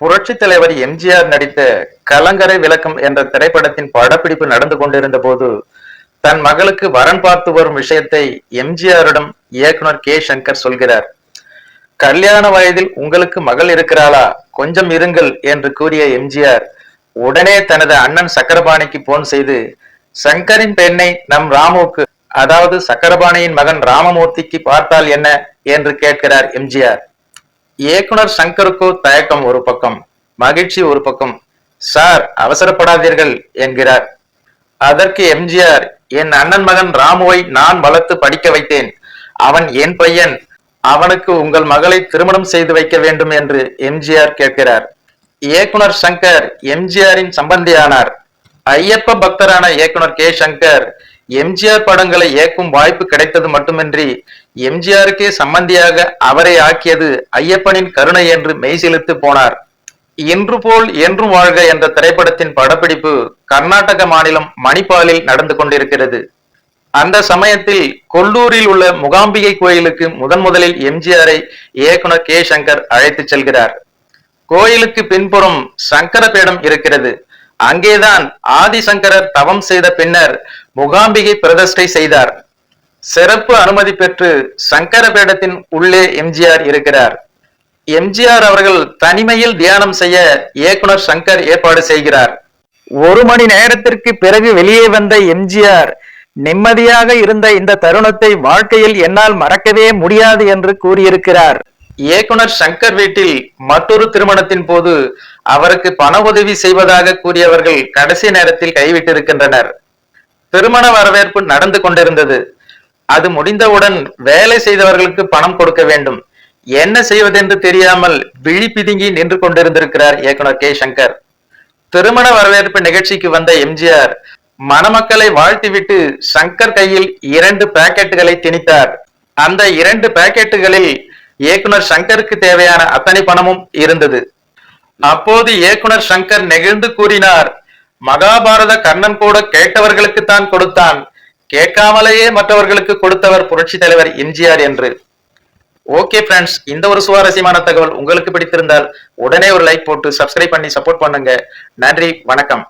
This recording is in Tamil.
புரட்சி தலைவர் எம்ஜிஆர் நடித்த கலங்கரை விளக்கம் என்ற திரைப்படத்தின் படப்பிடிப்பு நடந்து கொண்டிருந்த போது தன் மகளுக்கு வரன் பார்த்து வரும் விஷயத்தை எம்ஜிஆரிடம் இயக்குனர் கே. சங்கர் சொல்கிறார். கல்யாண வயதில் உங்களுக்கு மகள் இருக்கிறாளா? கொஞ்சம் இருங்கள் என்று கூறிய எம்ஜிஆர் உடனே தனது அண்ணன் சக்கரபாணிக்கு போன் செய்து சங்கரின் பெண்ணை நம் ராமுவுக்கு அதாவது சக்கரபாணியின் மகன் ராமமூர்த்திக்கு பார்த்தால் என்ன? என்று கேட்கிறார் எம்ஜிஆர். இயக்குனர் சங்கருக்கோ தயக்கம் ஒரு பக்கம் மகிழ்ச்சி ஒரு பக்கம். சார் அவசரப்படாதீர்கள் என்கிறார். அதற்கு எம்ஜிஆர் என் அண்ணன் மகன் ராமுவை நான் வளர்த்து படிக்க வைத்தேன். அவன் என் பையன். அவனுக்கு உங்கள் மகளை திருமணம் செய்து வைக்க வேண்டும் என்று எம்ஜிஆர் கேட்கிறார். இயக்குனர் சங்கர் எம்ஜிஆரின் சம்பந்தியானார். ஐயப்ப பக்தரான இயக்குனர் கே. சங்கர் எம்ஜிஆர் படங்களை இயக்கும் வாய்ப்பு கிடைத்தது மட்டுமின்றி எம்ஜிஆருக்கே சம்பந்தியாக அவரை ஆக்கியது ஐயப்பனின் கருணை என்று மெய்சிலித்து போனார். இன்று போல் என்றும் வாழ்க என்ற திரைப்படத்தின் படப்பிடிப்பு கர்நாடக மாநிலம் மணிப்பாலில் நடந்து கொண்டிருக்கிறது. அந்த சமயத்தில் கொல்லூரில் உள்ள முகாம்பிகை கோயிலுக்கு முதன் முதலில் எம்ஜிஆரை இயக்குனர் கே. சங்கர் அழைத்துச் செல்கிறார். கோயிலுக்கு பின்புறம் சங்கர பீடம் இருக்கிறது. அங்கேதான் ஆதிசங்கரர் தவம் செய்த பின்னர் முகாம்பிகை பிரதிஷ்டை செய்தார். சிறப்பு அனுமதி பெற்று சங்கர பீடத்தின் உள்ளே எம்ஜிஆர் இருக்கிறார். எம்ஜிஆர் அவர்கள் தனிமையில் தியானம் செய்ய இயக்குனர் சங்கர் ஏற்பாடு செய்கிறார். ஒரு மணி நேரத்திற்கு பிறகு வெளியே வந்த எம்ஜிஆர் நிம்மதியாக இருந்த இந்த தருணத்தை வாழ்க்கையில் என்னால் மறக்கவே முடியாது என்று கூறியிருக்கிறார். இயக்குனர் சங்கர் வீட்டில் மற்றொரு திருமணத்தின் போது அவருக்கு பண உதவி செய்வதாக கூறியவர்கள் கடைசி நேரத்தில் கைவிட்டிருக்கின்றனர். திருமண வரவேற்பு நடந்து கொண்டிருந்தது. அது முடிந்தவுடன் வேலை செய்தவர்களுக்கு பணம் கொடுக்க வேண்டும். என்ன செய்வதென்று தெரியாமல் விழி பிதுங்கி நின்று கொண்டிருந்திருக்கிறார் இயக்குனர் கே. சங்கர். திருமண வரவேற்பு நிகழ்ச்சிக்கு வந்த எம்ஜிஆர் மணமக்களை வாழ்த்திவிட்டு சங்கர் கையில் இரண்டு பாக்கெட்டுகளை திணித்தார். அந்த இரண்டு பாக்கெட்டுகளில் இயக்குனர் சங்கருக்கு தேவையான அத்தனை பணமும் இருந்தது. அப்போது இயக்குனர் சங்கர் நெகிழ்ந்து கூறினார் மகாபாரத கர்ணன் கூட கேட்டவர்களுக்கு தான் கொடுத்தான். கேட்காமலேயே மற்றவர்களுக்கு கொடுத்தவர் புரட்சி தலைவர் எம்ஜிஆர் என்று. ஓகே ஃப்ரெண்ட்ஸ் இந்த ஒரு சுவாரஸ்யமான தகவல் உங்களுக்கு பிடித்திருந்தால் உடனே ஒரு லைக் போட்டு சப்ஸ்கிரைப் பண்ணி சப்போர்ட் பண்ணுங்க. நன்றி வணக்கம்.